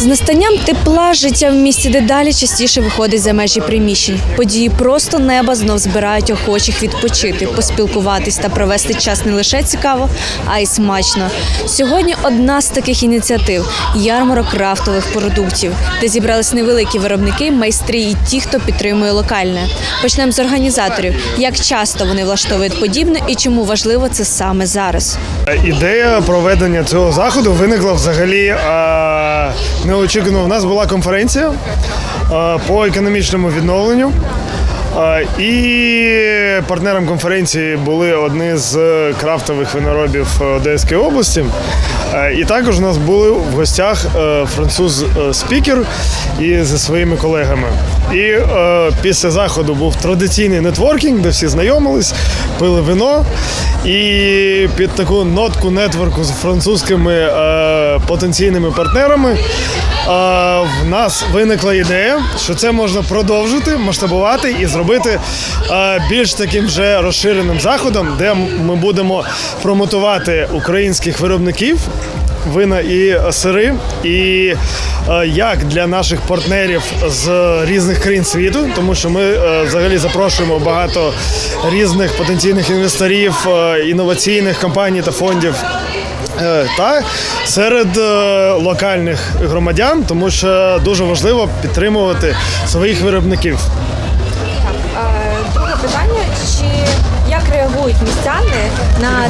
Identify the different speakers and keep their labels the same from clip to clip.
Speaker 1: З настанням тепла життя в місті дедалі частіше виходить за межі приміщень. Події просто неба знов збирають охочих відпочити, поспілкуватись та провести час не лише цікаво, а й смачно. Сьогодні одна з таких ініціатив ярмарок крафтових продуктів, де зібрались невеликі виробники, майстри і ті, хто підтримує локальне. Почнемо з організаторів. Як часто вони влаштовують подібне і чому важливо це саме зараз?
Speaker 2: Ідея проведення цього заходу виникла взагалі е, неочікувано. У нас була конференція е, по економічному відновленню. Е, І партнером конференції були одні з крафтових виноробів Одеської області. Е, І також у нас були в гостях е, француз-спікер і зі своїми колегами. І е, після заходу був традиційний нетворкінг, де всі знайомились, пили вино. І під таку нотку нетворку з французькими е, потенційними партнерами е, в нас виникла ідея, що це можна продовжити, масштабувати і зробити е, більш таким вже розширеним заходом, де ми будемо промотувати українських виробників. Вина і сири, і е, як для наших партнерів з різних країн світу, тому що ми е, взагалі запрошуємо багато різних потенційних інвесторів, інноваційних компаній та фондів. Та серед локальних громадян, тому що дуже важливо підтримувати своїх виробників.
Speaker 1: на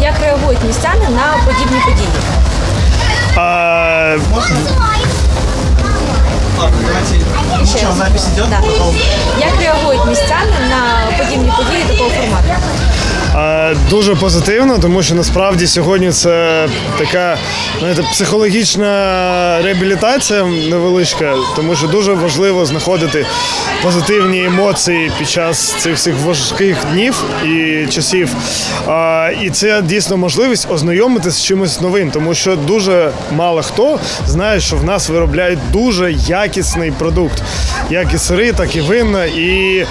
Speaker 1: як реагують містяни на подібні події?
Speaker 2: А,
Speaker 1: Ще раз. Да. Як реагують
Speaker 2: Дуже позитивно, тому що насправді сьогодні це така знаєте, психологічна реабілітація невеличка, тому що дуже важливо знаходити позитивні емоції під час цих всіх важких днів і часів. І це дійсно можливість ознайомитися з чимось новим, тому що дуже мало хто знає, що в нас виробляють дуже якісний продукт, як і сири, так і винна. І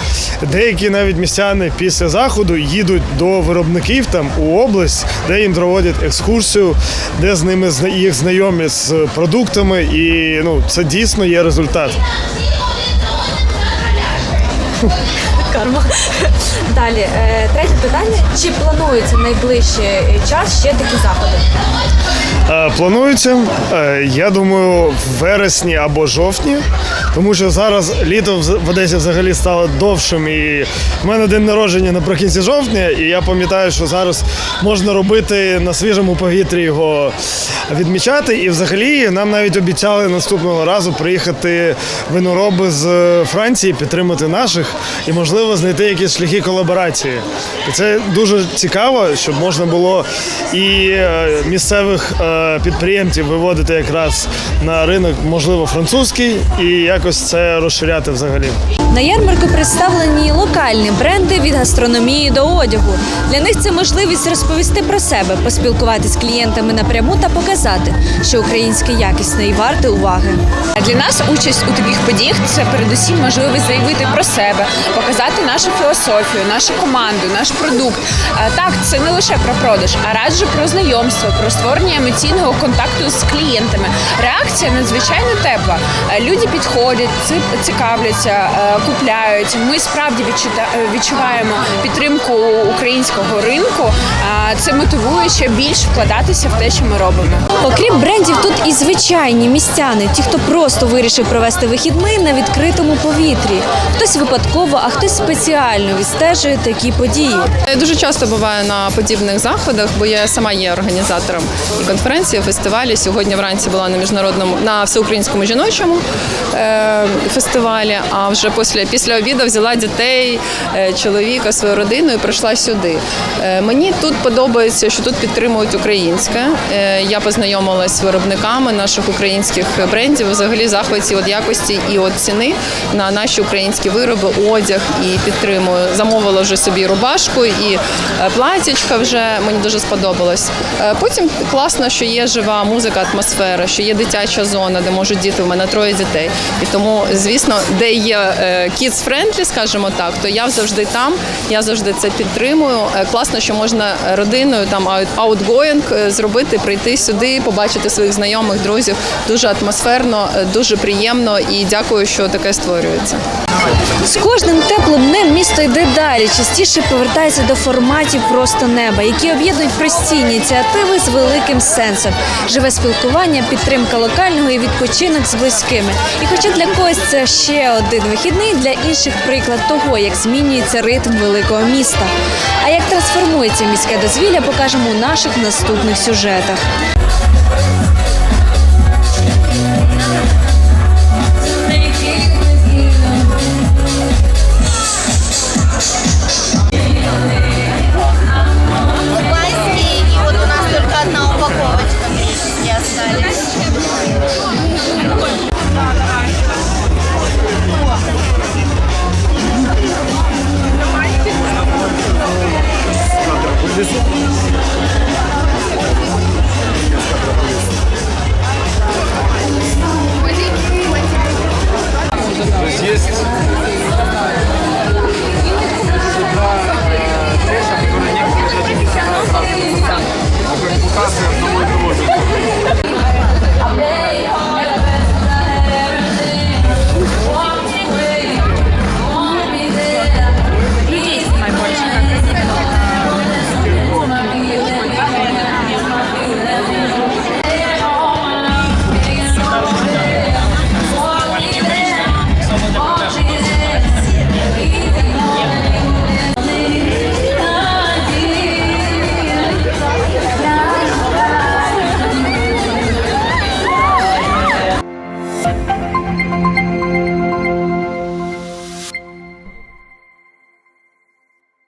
Speaker 2: деякі навіть містяни після заходу їдуть до виробників там у область, де їм проводять екскурсію, де з ними їх знайомі з продуктами, і ну це дійсно є результат.
Speaker 1: Карма. Далі, е, третє питання: чи планується найближчий е, час ще такі заходи?
Speaker 2: Е, Планується, я думаю, в вересні або жовтні, тому що зараз літо в в Одесі взагалі стало довшим. І в мене день народження наприкінці жовтня, і я пам'ятаю, що зараз можна робити на свіжому повітрі його відмічати. І взагалі нам навіть обіцяли наступного разу приїхати винороби з Франції, підтримати наших і, можливо, знайти якісь шляхи колаборації. І це дуже цікаво, щоб можна було і е, місцевих е, підприємців виводити якраз на ринок, можливо, французький, і якось це розширяти взагалі.
Speaker 1: На ярмарку представлені локальні бренди від гастрономії до одягу. Для них це можливість розповісти про себе, поспілкуватися з клієнтами напряму та показати, що українське якісне і варте уваги.
Speaker 3: Для нас участь у таких подіях це передусім можливість заявити про себе, показати нашу філософію, нашу команду, наш продукт. Так, це не лише про продаж, а радше про знайомство, про створення емоційного контакту з клієнтами. Реакція надзвичайно тепла. Е, Люди підходять, цікавляться, е, купляють. Ми справді е, відчуваємо підтримку українського ринку. Це мотивує ще більш вкладатися в те, що ми робимо.
Speaker 1: Окрім брендів, тут і звичайні містяни, ті, хто просто вирішив провести вихідний на відкритому повітрі. Хтось випадково, а хтось спеціально відстежує такі події.
Speaker 4: Я дуже часто буваю на подібних заходах, бо я сама є організатором і конференції, і фестивалі. Сьогодні вранці була на міжнародному на всеукраїнському жіночому е, фестивалі. А вже після після обіду взяла дітей, е, чоловіка, свою родину і прийшла сюди. Е, мені тут подобається, що тут підтримують українське. Я познайомилась з виробниками наших українських брендів. Взагалі захваті від якості і від ціни на наші українські вироби, одяг і і підтримую. Замовила вже собі рубашку і е, платічка вже мені дуже сподобалось. Е, Потім класно, що є жива музика, атмосфера, що є дитяча зона, де можуть діти. У мене троє дітей. І тому, звісно, де є е, kids friendly, скажімо так, то я завжди там, я завжди це підтримую. Класно, що можна родиною там outgoing зробити, прийти сюди, побачити своїх знайомих, друзів. Дуже атмосферно, дуже приємно і дякую, що таке створюється.
Speaker 1: З кожним теплим днем місто йде далі, частіше повертається до форматів просто неба, які об'єднують прості ініціативи з великим сенсом, живе спілкування, підтримка локального і відпочинок з близькими. І хоча для когось це ще один вихідний, для інших приклад того, як змінюється ритм великого міста. А як трансформується міське дозвілля, покажемо у наших наступних сюжетах.